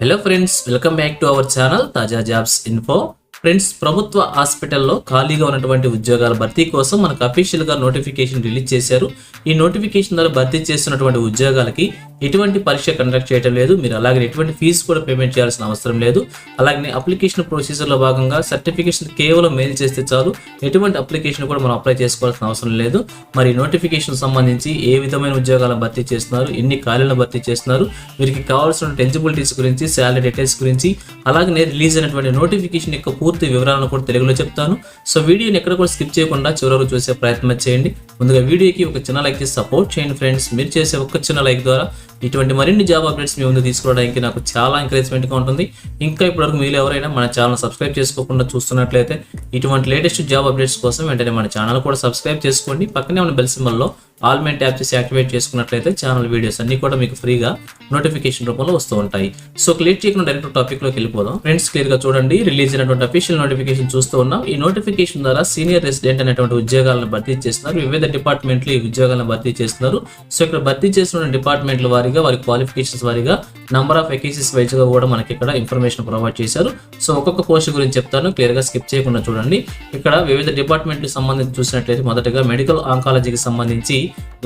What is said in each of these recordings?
Hello friends welcome back to our channel Taja jobs info friends ప్రభుత్వ హాస్పిటల్లో ఖాళీగా ఉన్నటువంటి ఉద్యోగాల భర్తీ కోసం మనకు అఫీషియల్గా నోటిఫికేషన్ రిలీజ్ చేశారు. ఈ నోటిఫికేషన్ ద్వారా భర్తీ చేస్తున్నటువంటి ఉద్యోగాలకి ఎటువంటి పరీక్ష కండక్ట్ చేయడం లేదు. మీరు అలాగే ఎటువంటి ఫీజు కూడా పేమెంట్ చేయాల్సిన అవసరం లేదు. అలాగే అప్లికేషన్ ప్రొసీజర్లో భాగంగా సర్టిఫికేషన్ కేవలం మెయిల్ చేస్తే చాలు. ఎటువంటి అప్లికేషన్ కూడా మనం అప్లై చేసుకోవాల్సిన అవసరం లేదు. మరి నోటిఫికేషన్ సంబంధించి ఏ విధమైన ఉద్యోగాలను భర్తీ చేస్తున్నారు ఎన్ని ఖాళీలను భర్తీ చేస్తున్నారు వీరికి కావాల్సిన ఎలిజిబిలిటీస్ గురించి శాలరీ డీటెయిల్స్ గురించి అలాగే రిలీజ్ అయినటువంటి నోటిఫికేషన్ యొక్క పూర్తి వివరాలను కూడా తెలుగులో చెప్తాను. సో వీడియోని ఎక్కడ కూడా స్కిప్ చేయకుండా చివరకు చూసే ప్రయత్నం చేయండి. ముందుగా వీడియోకి ఒక చిన్న లైక్ చేసి సపోర్ట్ చేయండి ఫ్రెండ్స్. మీరు చేసే ఒక చిన్న లైక్ ద్వారా ఇటువంటి మరిన్ని జాబ్ అప్డేట్స్ మీ ముందు తీసుకోవడానికి నాకు చాలా ఎంకరేజ్మెంట్గా ఉంటుంది. ఇంకా ఇప్పటివరకు మీరు ఎవరైనా మన ఛానల్ సబ్స్క్రైబ్ చేసుకోకుండా చూస్తున్నట్లయితే ఇటువంటి లేటెస్ట్ జాబ్ అప్డేట్స్ కోసం వెంటనే మన ఛానల్ కూడా సబ్స్క్రైబ్ చేసుకోండి. పక్కనే ఉన్న బెల్ సింబల్లో ఆల్ మెయిన్ ట్యాప్ చేసి యాక్టివేట్ చేసుకున్నట్లయితే ఛానల్ వీడియోస్ అన్ని కూడా మీకు ఫ్రీగా నోటిఫికేషన్ రూపంలో వస్తూ ఉంటాయి. సో క్లిక్ చేయకుండా డైరెక్ట్ టాపిక్లోకి వెళ్ళిపోదాం. ఫ్రెండ్స్ క్లియర్గా చూడండి. రిలీజ్ అయినటువంటి అఫీషియల్ నోటిఫికేషన్ చూస్తూ ఉన్నాం. ఈ నోటిఫికేషన్ ద్వారా సీనియర్ రెసిడెంట్ అనేటువంటి ఉద్యోగాలను భర్తీ చేస్తున్నారు. వివిధ డిపార్ట్మెంట్లు ఈ ఉద్యోగాలను భర్తీ చేస్తున్నారు. సో ఇక్కడ భర్తీ చేస్తున్న డిపార్ట్మెంట్ల వారీగా వారి క్వాలిఫికేషన్స్ వారీగా నంబర్ ఆఫ్ వెకేసీస్ వైజ్గా కూడా మనకి ఇక్కడ ఇన్ఫర్మేషన్ ప్రొవైడ్ చేశారు. సో ఒక్కొక్క పోస్ట్ గురించి చెప్తాను. క్లియర్గా స్కిప్ చేయకుండా చూడండి. ఇక్కడ వివిధ డిపార్ట్మెంట్లకు సంబంధించి చూసినట్లయితే మొదటగా మెడికల్ ఆంకాలజీకి సంబంధించి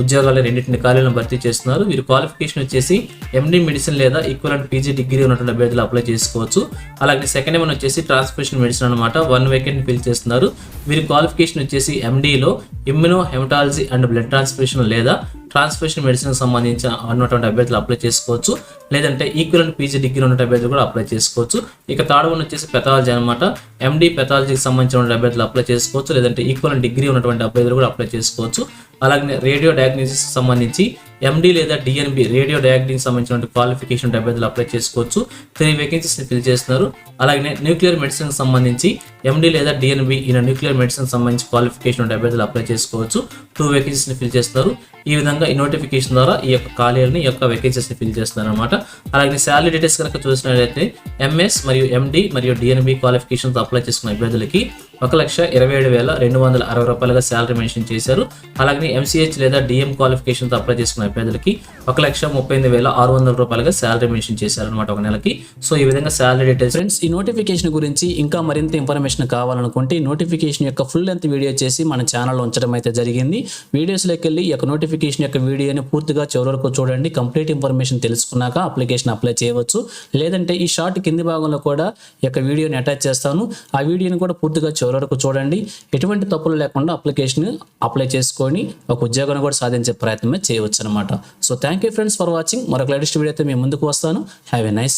ఉద్యోగాలు రెండింటిని ఖాళీలను భర్తీ చేస్తున్నారు. వీరు క్వాలిఫికేషన్ వచ్చేసి ఎండి మెడిసిన్ లేదా ఈక్వలెంట్ పీజీ డిగ్రీ ఉన్నటువంటి అభ్యర్థులు అప్లై చేసుకోవచ్చు. అలాగే సెకండ్ వన్ వచ్చేసి ట్రాన్స్పోర్టేషన్ మెడిసిన్ అనమాట వన్ వేకెంట్ ఫిల్ చేస్తున్నారు. వీరి క్వాలిఫికేషన్ వచ్చేసి ఎండీలో immuno haematology and blood transfusion లేదా ట్రాన్స్ఫ్యూషన్ మెడిసిన్ సంబంధించిన ఉన్నటువంటి అభ్యర్థులు అప్లై చేసుకోవచ్చు. లేదంటే ఈక్వలెంట్ పీజీ డిగ్రీ ఉన్నటువంటి అభ్యర్థులు కూడా అప్లై చేసుకోవచ్చు. ఇక థర్డ్ వన్ వచ్చేసి పెథాలజీ అనమాట ఎండి పెథాలజీకి సంబంధించిన అభ్యర్థులు అప్లై చేసుకోవచ్చు. లేదంటే ఈక్వలెంట్ డిగ్రీ ఉన్నటువంటి అభ్యర్థులు కూడా అప్లై చేసుకోవచ్చు. అలాగే రేడియో డయాగ్నోసిస్ సంబంధించి ఎండి లేదా డిఎన్బి రేడియో డయాగ్నిక్ సంబంధించిన క్వాలిఫికేషన్ అభ్యర్థులు అప్లై చేసుకోవచ్చు. త్రీ వేకెన్సీస్ ఫిల్ చేస్తున్నారు. అలాగే న్యూక్లియర్ మెడిసిన్ సంబంధించి ఎండి లేదా డిఎన్బి ఈయన న్యూక్లియర్ మెడిసిన్ సంబంధించి క్వాలిఫికేషన్ అభ్యర్థులు అప్లై చేసుకోవచ్చు. టూ వేకెన్సీస్ ఫిల్ చేస్తున్నారు. ఈ విధంగా ఈ నోటిఫికేషన్ ద్వారా ఈ యొక్క ఖాళీలని ఈ యొక్క వేకెన్సీస్ ఫిల్ చేస్తున్నారు అనమాట అలాగే శాలరీ డీటెయిల్స్ కనుక చూసినట్లయితే ఎంఎస్ మరియు ఎండి మరియు డిఎన్బి క్వాలిఫికేషన్స్ అప్లై చేసుకున్న అభ్యర్థులకి ఒక లక్ష ఇరవై ఏడు వేల రెండు వందల అరవై రూపాయలుగా శాలరీ మెన్షన్ చేశారు. అలాగే ఎంసీహెచ్ లేదా డిఎం క్వాలిఫికేషన్తో అప్లై చేసుకున్న అభ్యర్థులకి ఒక లక్ష ముప్పై ఎనిమిది వేల ఆరు వందల రూపాయలుగా శాలరీ మెన్షన్ చేశారు అనమాట ఒక నెలకి. సో ఈ విధంగా శాలరీ డీటెయిల్స్ ఫ్రెండ్స్ ఈ నోటిఫికేషన్ గురించి ఇంకా మరింత ఇన్ఫర్మేషన్ కావాలనుకుంటే నోటిఫికేషన్ యొక్క ఫుల్ లెంత్ వీడియో చేసి మన ఛానల్లో ఉంచడం అయితే జరిగింది. వీడియోస్లోకి వెళ్ళి ఈ యొక్క నోటిఫికేషన్ యొక్క వీడియోని పూర్తిగా చివరి వరకు చూడండి. కంప్లీట్ ఇన్ఫర్మేషన్ తెలుసుకున్నాక అప్లికేషన్ అప్లై చేయవచ్చు. లేదంటే ఈ షార్ట్ కింది భాగంలో కూడా ఈ యొక్క వీడియోని అటాచ్ చేస్తాను. ఆ వీడియోని కూడా పూర్తిగా చివరి చివరకు చూడండి. ఎటువంటి తప్పులు లేకుండా అప్లికేషన్ అప్లై చేసుకొని ఒక ఉద్యోగాన్ని కూడా సాధించే ప్రయత్నమే చేయవచ్చు అనమాట so thank you friends for watching మరొక లేటెస్ట్ వీడియో అయితే మేము ముందుకు వస్తాను. Have a nice